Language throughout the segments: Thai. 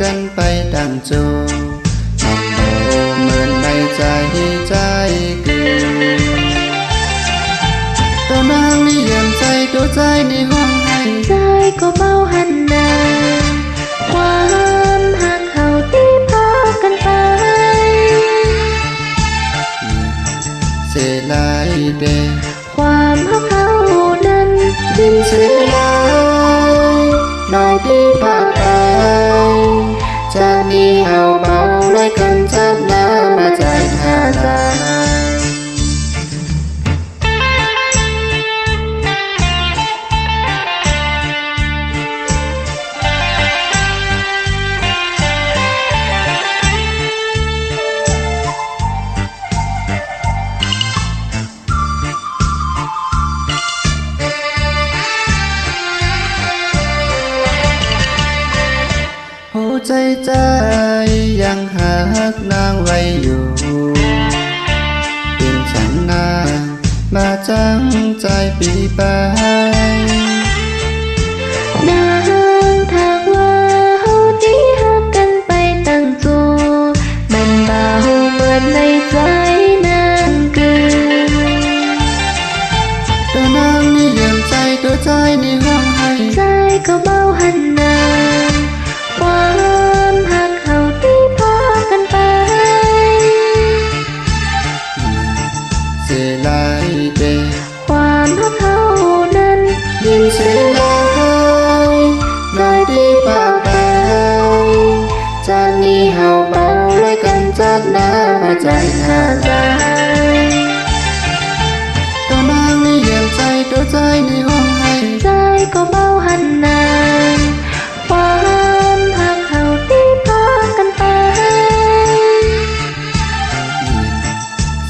กันไปดังโจน้องโดเหมือนในใจใจกินตัวนางนี่เยือนใจตัวใจในห้องให้ใจก็เบาหันหนาความหักเขาที่พากันไปเสียลายเดความหักเขานั้นดินเสียลายน้อยที่พา ไปจากนี้เฮาเบาด้วยกันจับน้ำมาใจหาตา ใจใจยังหากนางไว้อยู่เป็นฉันนางมาจังใจปีไปนางท หัวใจเธอใตัวมางในเยี่ยมใจตัวใจในห้องให้ใจก็เบาหันนานความหักเขาที่พากันไป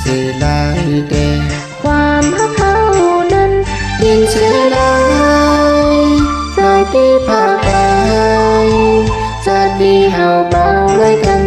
สิลายเดความหักเขานั้นยิ่งเสียดายใจที่พาไปจะดีเฮาเบาเลยกัน